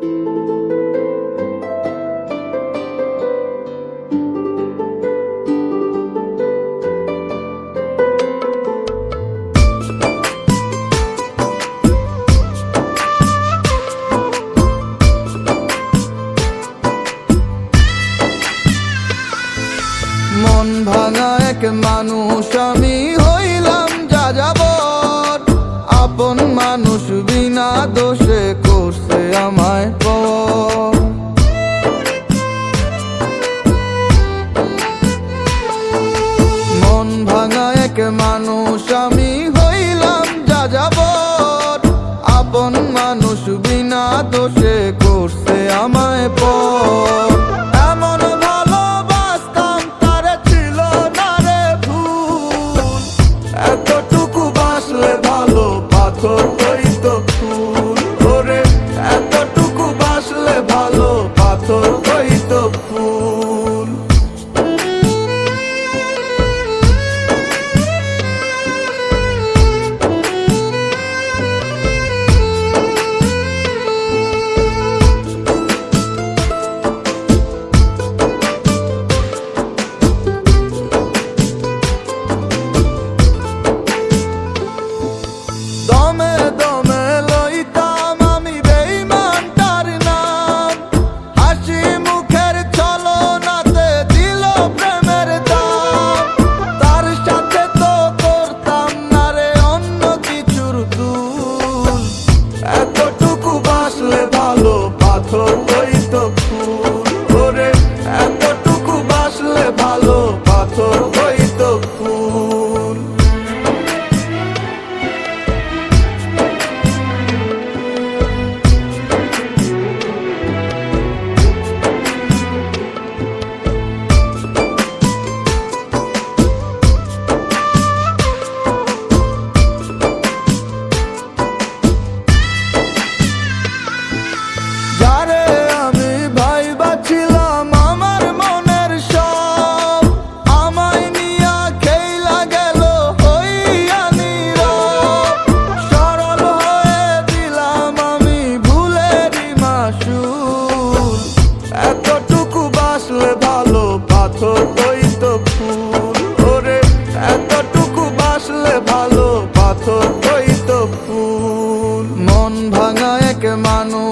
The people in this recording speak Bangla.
মন ভাঙা মানুষ আমি হইলাম যা যাব আপন মা মানুষ আমি হইলাম যা যাব আপন মানুষ বিনা দোষে এতটুকু বাসলে ভালো পাথর তৈ তো ফুল। ওরে, এতটুকু বাসলে ভালো পাথর তৈ তো ফুল। মন ভাঙা এক মানুষ